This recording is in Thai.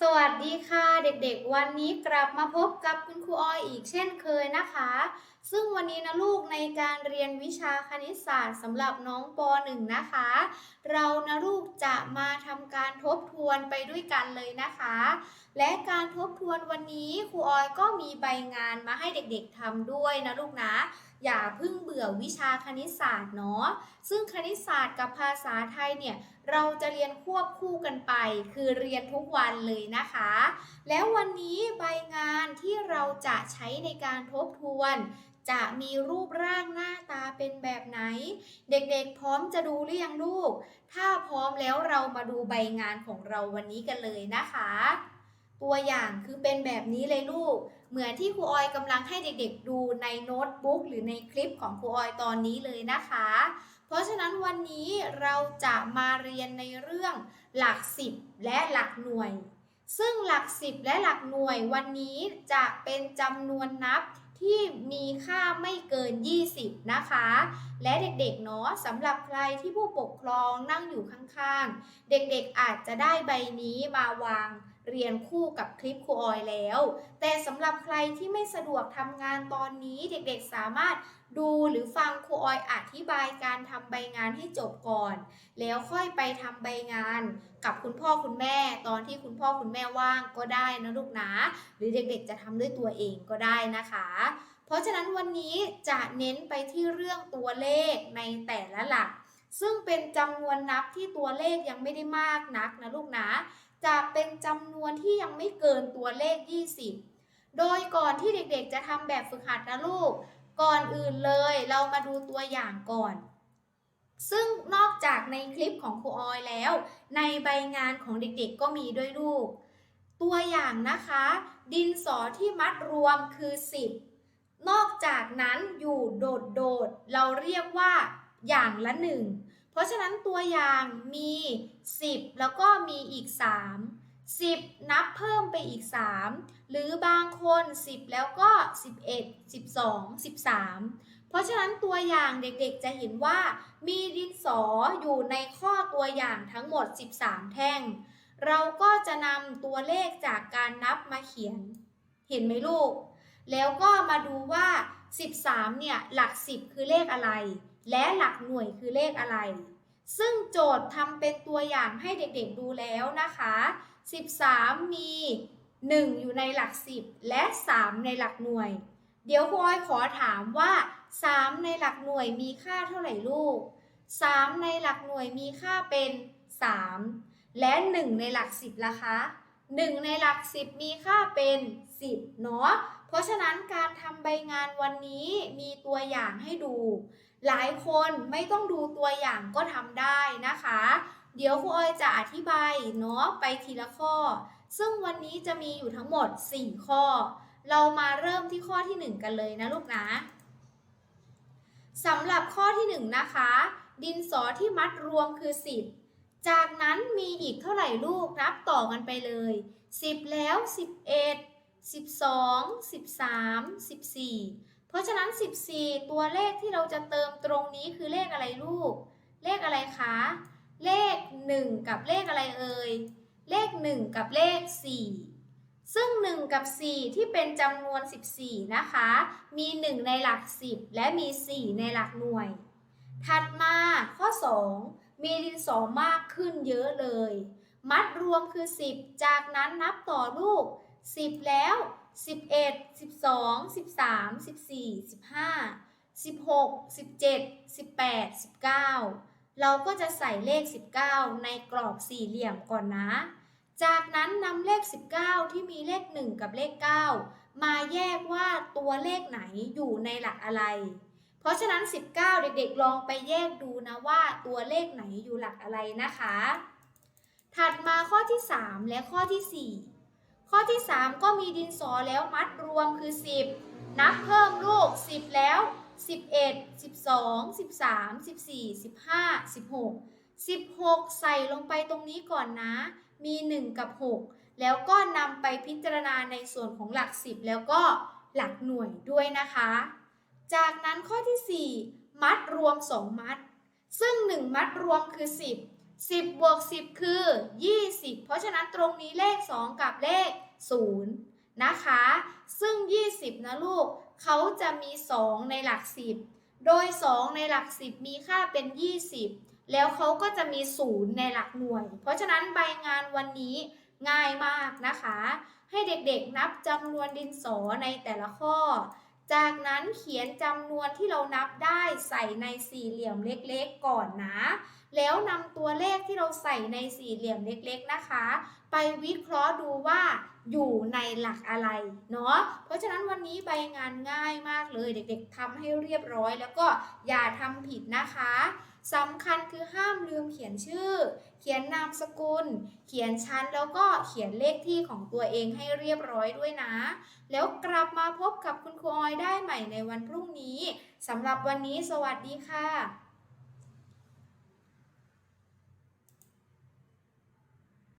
สวัสดีค่ะเด็กๆ วันนี้กลับมาพบกับคุณครูออยอีกเช่นเคยนะคะ ซึ่งวันนี้นะลูกในการเรียนวิชาคณิตศาสตร์สำหรับน้องป .1 นะคะ เรานะลูกจะมาทำการทบทวนไปด้วยกันเลยนะคะ และการทบทวนวันนี้ครูออยก็มีใบงานมาให้เด็กๆทำด้วยนะลูกนะ อย่าเพิ่งเบื่อวิชาคณิตศาสตร์เนาะซึ่งคณิตศาสตร์กับภาษาไทยเนี่ยเราจะเรียนควบคู่กันไป คือเรียนทุกวันเลยนะคะ แล้ววันนี้ใบงานที่เราจะใช้ในการทบทวน จะมีรูปร่างหน้าตาเป็นแบบไหน เด็กๆพร้อมจะดูหรือยังลูก ถ้าพร้อมแล้วเรามาดูใบงานของเราวันนี้กันเลยนะคะ ตัวอย่างคือเป็นแบบนี้เลยลูก เหมือนที่ครูออยกำลังให้เด็กๆดูในโน้ตบุ๊กหรือในคลิปของครูออยตอนนี้เลยนะคะ เพราะฉะนั้นวันนี้เราจะมาเรียนในเรื่องหลักสิบและหลักหน่วย ซึ่งหลักสิบและหลักหน่วยวันนี้จะเป็นจำนวนนับ ที่มีค่าไม่เกิน 20 นะคะ และเด็กๆเนาะสำหรับใครที่ผู้ปกครองนั่งอยู่ข้างๆ เด็กๆอาจจะได้ใบนี้มาวาง เรียนคู่กับคลิปครูออยแล้ว แต่สำหรับใครที่ไม่สะดวกทำงานตอนนี้เด็กๆสามารถดูหรือฟังครูออยอธิบายการทำใบงานให้จบก่อน แล้วค่อยไปทำใบงานกับคุณพ่อคุณแม่ ตอนที่คุณพ่อคุณแม่ว่างก็ได้นะลูกนะ หรือเด็กๆจะทำด้วยตัวเองก็ได้นะคะ เพราะฉะนั้นวันนี้จะเน้นไปที่เรื่องตัวเลขในแต่ละหลักซึ่งเป็นจำนวนนับที่ตัวเลขยังไม่ได้มากนักนะลูกนะ จะเป็นจำนวนที่ยังไม่เกินตัวเลข 20 โดยก่อนที่เด็กๆจะทำแบบฝึกหัดนะลูก ก่อนอื่นเลยเรามาดูตัวอย่างก่อน ซึ่งนอกจากในคลิปของครูออยแล้ว ในใบงานของเด็กๆก็มีด้วยลูก ตัวอย่างนะคะ ดินสอที่มัดรวมคือ 10 นอกจากนั้นอยู่โดดๆ เราเรียกว่าอย่างละหนึ่ง เพราะฉะนั้นตัวอย่างมี 10 แล้วก็มีอีก 3 10 นับเพิ่มไปอีก 3 หรือบางคน 10 แล้วก็ 11 12 13 เพราะฉะนั้นตัวอย่างเด็กๆจะเห็นว่า มีดินสออยู่ในข้อตัวอย่างทั้งหมด 13 แท่ง เราก็จะนำตัวเลขจากการนับมาเขียน เห็นไหมลูก แล้วก็มาดูว่า 13 เนี่ย หลัก 10 คือเลขอะไร และหลักหน่วยคือเลขอะไร ซึ่งโจทย์ทำเป็นตัวอย่างให้เด็กๆดูแล้วนะคะ 13 มี 1 อยู่ในหลัก 10 และ 3 ในหลักหน่วย เดี๋ยวครูอ้อยขอถามว่า 3 ในหลักหน่วยมีค่าเท่าไหร่ลูก 3 ในหลักหน่วยมีค่าเป็น 3 และ 1 ในหลัก 10ล่ะคะ1 ในหลัก 10 มีค่าเป็น 10 เนาะ เพราะฉะนั้นการทำใบงานวันนี้มีตัวอย่างให้ดู หลายคนไม่ต้องดูตัวอย่างก็ทำได้นะคะ เดี๋ยวครูออยจะอธิบายเนาะไปทีละข้อ ซึ่งวันนี้จะมีอยู่ทั้งหมด 4 ข้อ เรามาเริ่มที่ข้อที่ 1 กันเลยนะลูกนะสำหรับข้อที่ 1 นะคะ ดินสอที่มัดรวมคือ 10 จากนั้นมีอีกเท่าไหร่ลูกนับต่อกันไปเลย 10 แล้ว 11 12 13 14 ราะฉะนั้น 14 ตัวเลขที่เราจะเติมตรงนี้คือเลขอะไรลูก เลขอะไรคะ เลข 1 กับเลขอะไรเอ่ย เลข 1 กับเลข 4 ซึ่ง 1 กับ 4 ที่เป็นจำนวน 14 นะคะ มี 1 ในหลัก 10 และมี 4 ในหลักหน่วย ถัดมาข้อ 2 มีดินสอมากขึ้นเยอะเลย มัดรวมคือ 10 จากนั้นนับต่อลูก 10 แล้ว 11 12 13 14 15 16 17 18 19เราก็จะใส่เลข 19 ในกรอบสี่เหลี่ยมก่อนนะ จากนั้นนำเลข 19 ที่มีเลข 1 กับเลข 9 มาแยกว่าตัวเลขไหนอยู่ในหลักอะไร เพราะฉะนั้น 19 เด็กๆ ลองไปแยกดูนะว่าตัวเลขไหนอยู่หลักอะไรนะคะ ถัดมาข้อที่ 3 และข้อที่ 4 ข้อที่ 3 ก็มีดินสอแล้วมัดรวมคือ 10 นับเพิ่มลูก 10 แล้ว 11 12 13 14 15 16 16 ใส่ลงไปตรงนี้ก่อนนะ มี 1 กับ 6 แล้วก็นำไปพิจารณาในส่วนของหลัก 10 แล้วก็หลักหน่วยด้วยนะคะ จากนั้นข้อที่ 4 มัดรวม 2 มัด ซึ่ง 1 มัดรวมคือ 10 10บวก10 คือ 20 เพราะฉะนั้นตรงนี้เลข 2 กับเลข 0 นะคะ ซึ่ง 20 นะลูกเขาจะมี 2 ในหลัก 10 โดย 2 ในหลัก 10 มีค่าเป็น 20 แล้วเขาก็จะมี 0 ในหลักหน่วย เพราะฉะนั้นใบงานวันนี้ง่ายมากนะคะ ให้เด็กๆนับจำนวนดินสอในแต่ละข้อ จากนั้นเขียนจำนวนที่เรานับได้ใส่ในสี่เหลี่ยมเล็กๆก่อนนะ แล้วนำตัวเลขที่เราใส่ในสี่เหลี่ยมเล็กๆนะคะ ไปวิเคราะห์ดูว่าอยู่ในหลักอะไรเนาะ เพราะฉะนั้นวันนี้ใบงานง่ายมากเลยเด็กๆทำให้เรียบร้อย แล้วก็อย่าทำผิดนะคะสำคัญคือห้ามลืมเขียนชื่อ เขียนนามสกุล เขียนชั้นแล้วก็เขียนเลขที่ของตัวเองให้เรียบร้อยด้วยนะ แล้วกลับมาพบกับคุณครูออยได้ใหม่ในวันพรุ่งนี้สำหรับวันนี้สวัสดีค่ะ